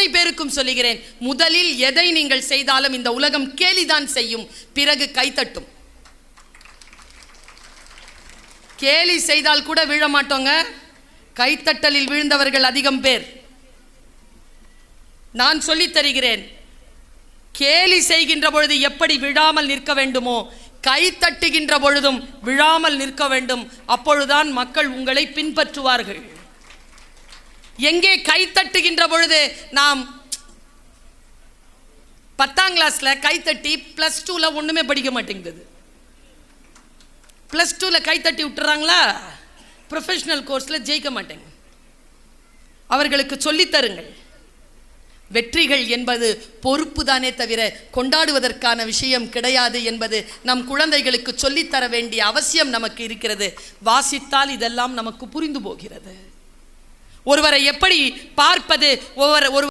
அத்தனை பேருக்கும் சொல்லுகிறேன் முதலில் எதை நீங்கள் செய்தாலும் இந்த உலகம் கேலிதான் செய்யும். பிறகு கைத்தட்டும் கேலி செய்தால் கூட விழ மாட்டோங்க. கைத்தட்டலில் விழுந்தவர்கள் அதிகம் பேர். நான் சொல்லித் தருகிறேன் கேலி செய்கின்ற பொழுது எப்படி விழாமல் நிற்க வேண்டுமோ கை தட்டுகின்ற பொழுதும் விழாமல் நிற்க வேண்டும். அப்பொழுதுதான் மக்கள் உங்களை பின்பற்றுவார்கள். எங்கே கை தட்டுகின்ற பொழுது நாம் பத்தாம் கிளாஸ்ல கை தட்டி பிளஸ் டூல ஒண்ணுமே படிக்க மாட்டேங்குது. பிளஸ் டூல கை தட்டி விட்டுறாங்களா? ப்ரொஃபஷனல் கோர்ஸில் ஜெயிக்க மாட்டேங்க. அவர்களுக்கு சொல்லித் தருங்கள். வெற்றிகள் என்பது பொறுப்பு தானே தவிர கொண்டாடுவதற்கான விஷயம் கிடையாது என்பது நம் குழந்தைகளுக்கு சொல்லித்தர வேண்டிய அவசியம் நமக்கு இருக்கிறது. வாசித்தால் இதெல்லாம் நமக்கு புரிந்து போகிறது. ஒருவரை எப்படி பார்ப்பது? ஒவ்வொரு ஒரு